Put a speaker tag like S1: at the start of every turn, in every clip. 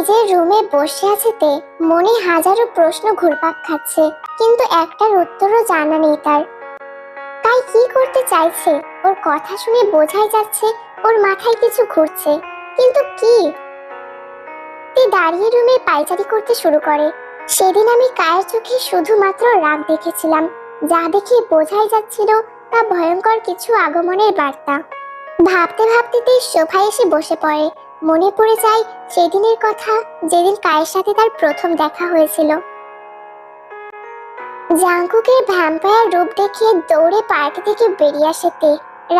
S1: নিজের রুমে বসে আছে তে মনে হাজারো প্রশ্ন ঘুরপাক খাচ্ছে, কিন্তু একটার উত্তরও জানা নেই তার। তাই কি করতে চাইছে? ওর কথা শুনে বোঝাই যাচ্ছে ওর মাথায় কিছু ঘুরছে, কিন্তু কি? তে দাঁড়িয়ে রুমে পাইচারি করতে শুরু করে। সেদিন আমি কায়ের চোখে শুধুমাত্র রাগ দেখেছিলাম, যা দেখে বোঝাই যাচ্ছিল তা ভয়ঙ্কর কিছু আগমনের বার্তা। ভাবতে ভাবতে সোফায় এসে বসে পড়ে মনে পড়ে যায় সেদিনের কথা যেদিন কায়ের সাথে তার প্রথম দেখা হয়েছিল। জাঙ্কুকের ভ্যাম্পায়ার রূপ দেখিয়ে দৌড়ে পার্টি থেকে বেরিয়ে আসে তে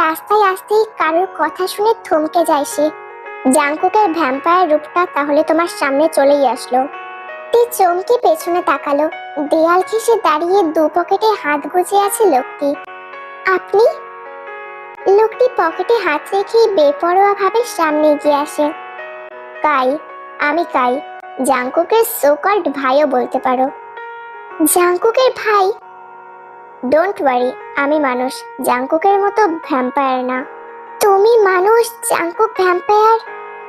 S1: রাস্তায় আসতেই কারোর কথা শুনে থমকে যায় সে। জাঙ্কুকের ভ্যাম্পায়ার রূপটা তাহলে তোমার সামনে চলেই আসলো। তে চমকে পেছনে তাকালো। দেয়াল ঘেঁষে দাঁড়িয়ে দু পকেটে হাত গুজে আছে লোকটি। আপনি লোকটি পকেটে হাত রেখে বেপরোয়া ভাবে সামনে এগিয়ে আসে। কাই, আমি কাই, জাংকুকের সোকল্ড ভাইও বলতে পারো। জাংকুকের ভাই? ডোন্ট ওয়ারি আমি মানুষ, জাংকুকের মতো ভ্যাম্পায়ার না। তুমি মানুষ, জাংকুক ভ্যাম্পায়ার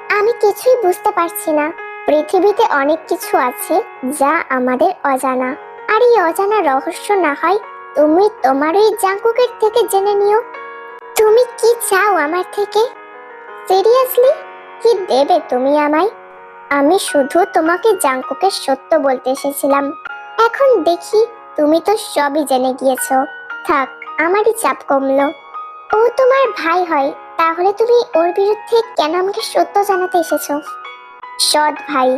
S1: আমি কিছুই বুঝতে পারছি না। পৃথিবীতে অনেক কিছু আছে যা আমাদের অজানা। আর এই অজানা রহস্য না হয় তুমি তোমার ওই থেকে জেনে নিও। তুমি কি চাও আমার থেকে? সিরিয়াসলি কি দেবে তুমি আমায়? আমি শুধু তোমাকে জাংকুকের সত্য বলতে এসেছিলাম। এখন দেখি তুমি তো সবই জেনে গিয়েছো। থাক, আমারই চাপ কমলো। ও তোমার ভাই হয়, তাহলে তুমি ওর বিরুদ্ধে কেন আমাকে সত্য জানাতে এসেছ? সৎ ভাই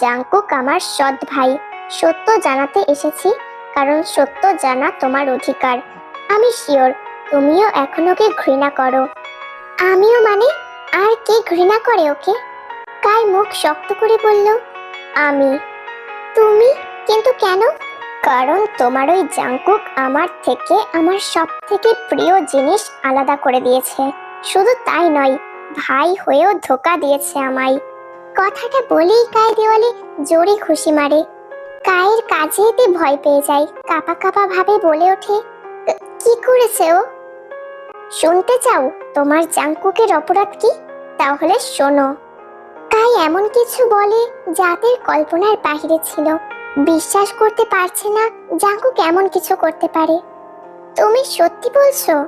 S1: জাংকুক আমার সৎ ভাই। সত্য জানাতে এসেছি কারণ সত্য জানা তোমার অধিকার। আমি শিওর তুমিও এখন ওকে ঘৃণা করো। আমিও মানে? আর কে ঘৃণা করে ওকে? কাই মুখ শক্ত করে বলল, আমি। তুমি? কিন্তু কেন? কারণ তোমার ওই জাংকুক আমার থেকে আমার সব থেকে প্রিয় জিনিস আলাদা করে দিয়েছে। শুধু তাই নয়, ভাই হয়েও ধোকা দিয়েছে আমায়। কথাটা বলেই কাই দেওয়ালে জোরে খুশি মারে। কায়ের কাজে এতে ভয় পেয়ে যায়, কাপা কাপা ভাবে বলে ওঠে, কি করেছে ও? শুনতে চাও তোমার জাংকুকের অপরাধ কি? তাহলে শোনো। তাই এমন কিছু বলে যাদের কল্পনার বাহিরে ছিল। বিশ্বাস করতে পারছে না জাঙ্কু কেমন কিছু করতে পারে। তুমি সত্যি বলছো?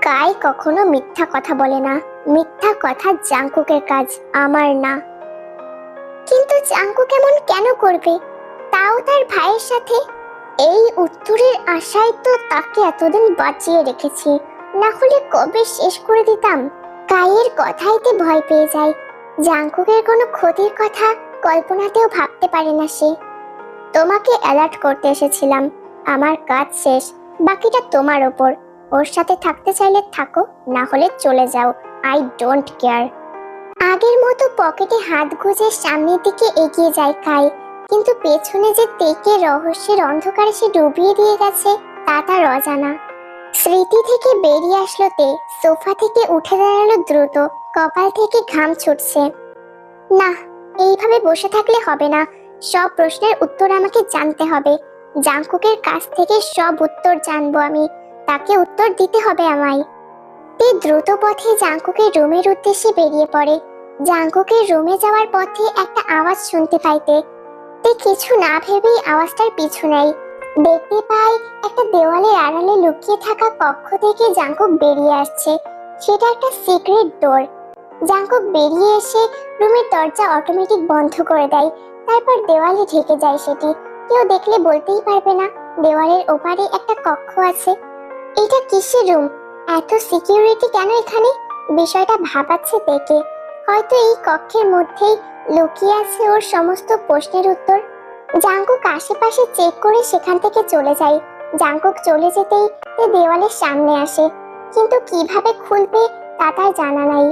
S1: কাই কখনো মিথ্যা কথা বলে না। মিথ্যা কথা জাংকুকের কাজ, আমার না। কিন্তু জাঙ্কু কেমন কেন করবে? তাও তার ভাইয়ের সাথে? এই উত্তরের আশায় তো তাকে এতদিন বাঁচিয়ে রেখেছি। না হলে কবে শেষ করে দিতাম? কাইয়ের কথাইতে ভয় পেয়ে যায়। জাংকুকের কোনো ক্ষতির কথা কল্পনাতেও ভাবতে পারে না সে। তোমাকে অ্যালার্ট করতে এসেছিলাম। আমার কাজ শেষ, বাকিটা তোমার ওপর। ওর সাথে থাকতে চাইলে থাকো, না হলে চলে যাও। আই ডোন্ট কেয়ার আগের মতো পকেটে হাত গুজে সামনের দিকে এগিয়ে যায় কাই। কিন্তু পেছনে যে তেকে রহস্যের অন্ধকারে সে ডুবিয়ে দিয়ে গেছে, তা তার অজানা। স্মৃতি থেকে বেরিয়ে আসলো তে, সোফা থেকে উঠে দাঁড়াল দ্রুত, কপাল থেকে ঘাম ছুটছে। না, এইভাবে বসে থাকলে হবে না। সব প্রশ্নের উত্তর আমাকে জানতে হবে। জাংকুকের কাছ থেকে সব উত্তর জানব আমি। তাকে উত্তর দিতে হবে আমায়। তে দ্রুত পথে জাংকুকের রুমের উদ্দেশ্যে বেরিয়ে পড়ে। জাংকুকের রুমে যাওয়ার পথে একটা আওয়াজ শুনতে পাইতে। তে কিছু না ভেবেই আওয়াজটার পিছু নেয়। দেখতে পাই একটা দেওয়ালের আড়ালে লুকিয়ে থাকা কক্ষ থেকে জাংকুক বেরিয়ে আসছে। সেটা একটা সিক্রেট ডোর জাংকুক বেরিয়ে এসে রুমের দরজা অটোমেটিক বন্ধ করে দেয়। তারপর দেওয়ালে ঢেকে যায় সেটি। কেউ দেখলে বলতেই পারবে না, দেওয়ালের ওপারে একটা কক্ষ আছে। এটা কিসের রুম এত সিকিউরিটি কেন এখানে? বিষয়টা ভাবাচ্ছে দেখে। হয়তো এই কক্ষের মধ্যেই লুকিয়ে আছে ওর সমস্ত প্রশ্নের উত্তর। জাংকুক আশেপাশে চেক করে সেখান থেকে চলে যায়। জাংকুক চলে যেতেই তে দেওয়ালের সামনে আসে। কিন্তু কীভাবে খুলবে তা তার জানা নাই।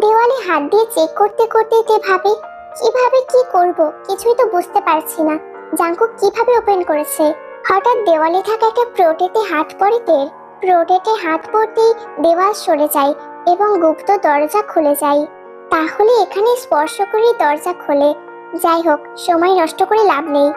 S1: দেওয়ালে হাত দিয়ে চেক করতে করতে তে ভাবে, কীভাবে কি করব কিছুই তো বুঝতে পারছি না। জাংকুক কীভাবে ওপেন করেছে? হঠাৎ দেওয়ালে থাকা একটা প্রোটেতে হাত পড়ে তের প্রোটেটে হাত পড়তেই দেওয়াল সরে যায় এবং গুপ্ত দরজা খুলে যায়। তাহলে এখানে স্পর্শ করেই দরজা খোলে। যাই হোক, সময় নষ্ট করে লাভ নেই।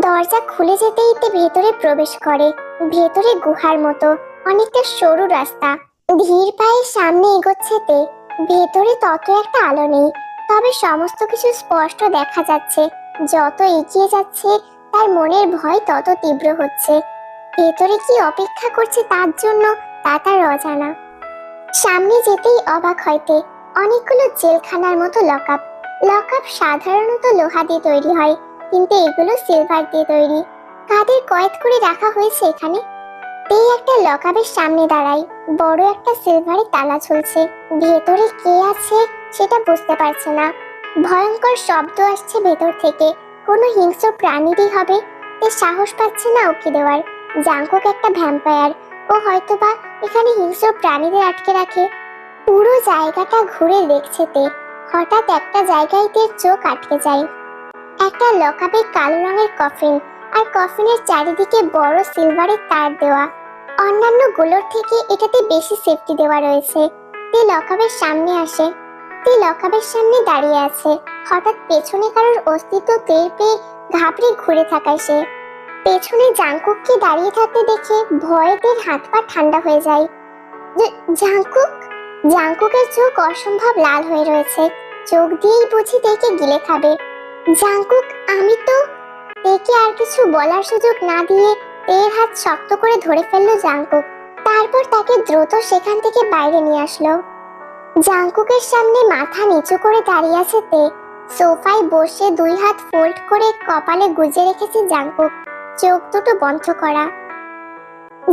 S1: দরজা খুলে যেতেই তে ভেতরে প্রবেশ করে। ভেতরে গুহার মতো, অনেকটা সরু রাস্তা। ধীর পায়ে সামনে এগোচ্ছে তে, ভেতরে তত একটা আলো নেই। তবে সমস্ত কিছু স্পষ্ট দেখা যাচ্ছে। যত এগিয়ে যাচ্ছে, তার মনের ভয় তত তীব্র হচ্ছে। ভেতরে কি অপেক্ষা করছে তার জন্য, তা তার অজানা। সামনে যেতেই অবাক হয়তে অনেকগুলো জেলখানার মতো লকআপ। লকআপ সাধারণত লোহা দিয়ে তৈরি হয়, কিন্তু এগুলো সিলভার দিয়ে তৈরি। কাদের কয়েদ করে রাখা হয়েছে এখানে। এই একটা লকআপের সামনে দাঁড়াই, বড় একটা সিলভারের তালা ঝুলছে। ভেতরে কে আছে সেটা বুঝতে পারছে না। ভয়ঙ্কর শব্দ আসছে ভেতর থেকে, কোনো হিংস্র প্রাণীরই হবে। তে সাহস পাচ্ছে না ওকে দেওয়ার। জাঙ্কুক একটা ভ্যাম্পায়ার, ও হয়তোবা এখানে হিংস্র প্রাণীদের আটকে রাখে। পুরো জায়গাটা ঘুরে দেখছে তে। হঠাৎ একটা জায়গায় তে চোখ আটকে যায়। একটা লকাপে কালো রঙের কফিন আর কফিনের চারিদিকে বড় সিলভারের তার দেওয়া। অন্যান্যগুলোর থেকে এটাতে বেশি সেফটি দেওয়া রয়েছে। তে লকাপের সামনে আসে। তে লকাপের সামনে দাঁড়িয়ে আছে। হঠাৎ পেছনে কারোর অস্তিত্ব টের পেয়ে ঘাবড়ে ঘুরে থাকায় সে। পেছনে জাংকুককে দাঁড়িয়ে থাকতে দেখে ভয়ে তের হাত পা ঠান্ডা হয়ে যায়। জাংকুক? জাংকুকের চোখ অসম্ভব লাল হয়ে রয়েছে। চোখ দিয়েই বুঝি তেকে গিলে খাবে। জাংকুক আমি তো তেকে আর কিছু বলার সুযোগ না দিয়ে তের হাত শক্ত করে ধরে ফেলল জাংকুক তারপর তাকে দ্রুত সেখান থেকে বাইরে নিয়ে আসলো। জাংকুকের সামনে মাথা নিচু করে দাঁড়িয়ে আছে তে। সোফায় বসে দুই হাত ফোল্ড করে কপালে গুজে রেখেছে জাংকুক চোখ দুটো বন্ধ করা।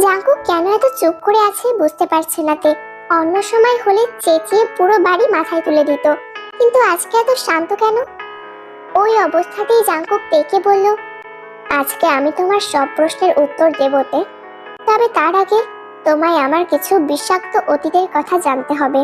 S1: জাঙ্কুক কেন এত চুপ করে আছে বুঝতে পারছে না তে। অন্য সময় হলে চেঁচিয়ে পুরো বাড়ি মাথায় তুলে দিত। কিন্তু আজকে এত শান্ত কেন? ওই অবস্থাতেই জাঙ্কুক ডেকে বলল, আজকে আমি তোমার সব প্রশ্নের উত্তর দেবতে। তবে তার আগে তোমায় আমার কিছু বিষাক্ত অতীতের কথা জানতে হবে।